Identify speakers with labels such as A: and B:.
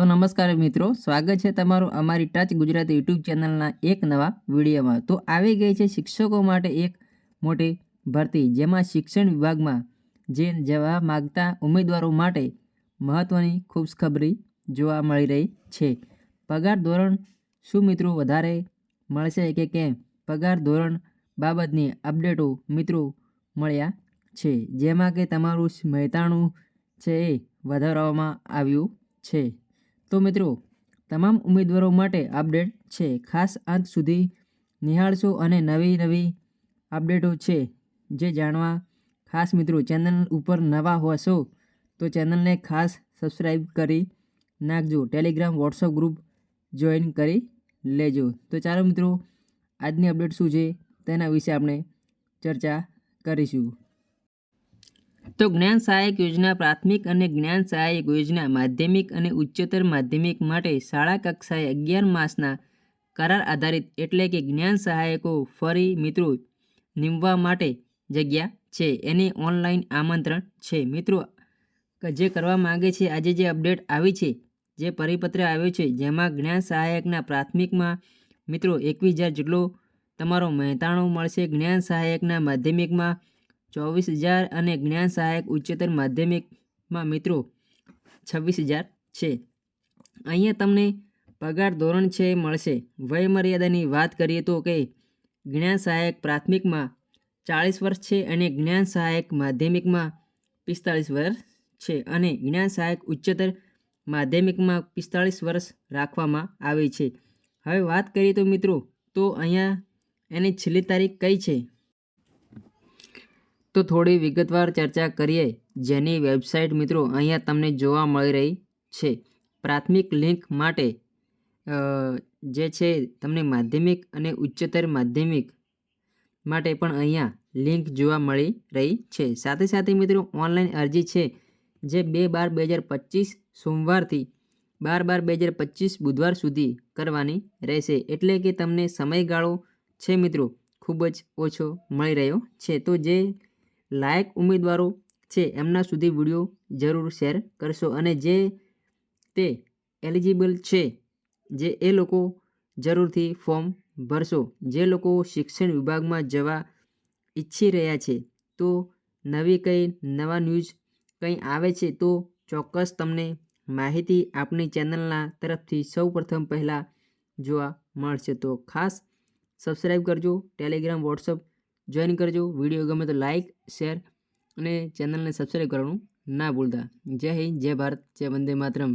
A: તો નમસ્કાર મિત્રો, સ્વાગત છે તમારું અમારી ટચ ગુજરાતી યુટ્યુબ ચેનલના એક નવા વિડીયોમાં. તો આવી ગઈ છે શિક્ષકો માટે એક મોટી ભરતી, જેમાં શિક્ષણ વિભાગમાં જે જવા માગતા ઉમેદવારો માટે મહત્ત્વની ખુશખબરી જોવા મળી રહી છે. પગાર ધોરણ શું મિત્રો વધારે મળશે કે કેમ? પગાર ધોરણ બાબતની અપડેટો મિત્રો મળ્યા છે, જેમાં કે તમારું મહેતાણું છે એ વધારવામાં આવ્યું છે. તો મિત્રો, તમામ ઉમેદવારો માટે અપડેટ છે. ખાસ અંત સુધી નિહાળશો અને નવી નવી અપડેટો છે જે જાણવા. ખાસ મિત્રો, ચેનલ ઉપર નવા હોશો તો ચેનલને ખાસ સબસ્ક્રાઈબ કરી નાખજો. ટેલિગ્રામ વોટ્સઅપ ગ્રુપ જોઈન કરી લેજો. તો ચાલો મિત્રો, આજની અપડેટ શું છે તેના વિશે આપણે ચર્ચા કરીશું. તો જ્ઞાન સહાયક યોજના પ્રાથમિક અને જ્ઞાન સહાયક યોજના માધ્યમિક અને ઉચ્ચતર માધ્યમિક માટે શાળા કક્ષાએ અગિયાર માસના કરાર આધારિત એટલે કે જ્ઞાન સહાયકો ફરી મિત્રો નીમવા માટે જગ્યા છે. એની ઓનલાઈન આમંત્રણ છે. મિત્રો, જે કરવા માગે છે, આજે જે અપડેટ આવી છે, જે પરિપત્ર આવ્યો છે, જેમાં જ્ઞાન સહાયકના પ્રાથમિકમાં મિત્રો એકવીસ હજાર જેટલો તમારો મહેતાણું મળશે. જ્ઞાન સહાયકના માધ્યમિકમાં ચોવીસ હજાર અને જ્ઞાન સહાયક ઉચ્ચતર માધ્યમિકમાં મિત્રો છવ્વીસ હજાર છે. અહીંયા તમને પગાર ધોરણ છે મળશે. વયમર્યાદાની વાત કરીએ તો કે જ્ઞાન સહાયક પ્રાથમિકમાં ચાળીસ વર્ષ છે અને જ્ઞાન સહાયક માધ્યમિકમાં પિસ્તાળીસ વર્ષ છે અને જ્ઞાન સહાયક ઉચ્ચતર માધ્યમિકમાં પિસ્તાળીસ વર્ષ રાખવામાં આવે છે. હવે વાત કરીએ તો મિત્રો, તો અહીંયા એની છેલ્લી તારીખ કઈ છે? તો થોડી વિગતવાર ચર્ચા કરીએ, જેની વેબસાઇટ મિત્રો અહીંયા તમને જોવા મળી રહી છે. પ્રાથમિક લિંક માટે જે છે તમને માધ્યમિક અને ઉચ્ચતર માધ્યમિક માટે પણ અહીંયા લિંક જોવા મળી રહી છે. સાથે સાથે મિત્રો ઓનલાઈન અરજી છે, જે બે બાર બે હજાર પચીસ સોમવારથી બાર બાર બે હજાર પચીસ બુધવાર સુધી કરવાની રહેશે. એટલે કે તમને સમયગાળો છે મિત્રો, ખૂબ જ ઓછો મળી રહ્યો છે. તો જે લાયક ઉમેદવારો છે, એમના સુધી વીડિયો જરૂર શેર કરશો. અને જે તે એલિજિબલ છે, જે એ લોકો જરૂરથી ફોર્મ ભરશો. જે લોકો શિક્ષણ વિભાગમાં જવા ઈચ્છી રહ્યા છે, તો નવી કંઈ નવા ન્યૂઝ કંઈ આવે છે, તો ચોક્કસ તમને માહિતી આપણી ચેનલના તરફથી સૌ પ્રથમ પહેલાં જોવા મળશે. તો ખાસ સબસ્ક્રાઈબ કરજો ટેલિગ્રામ વોટ્સઅપ જોઈન કરજો. વીડિયો ગમે તો લાઇક શેર અને ચેનલને સબસ્ક્રાઈબ કરવાનું ના ભૂલતા. જય હિન્દ, જય ભારત, જય વંદે માતરમ.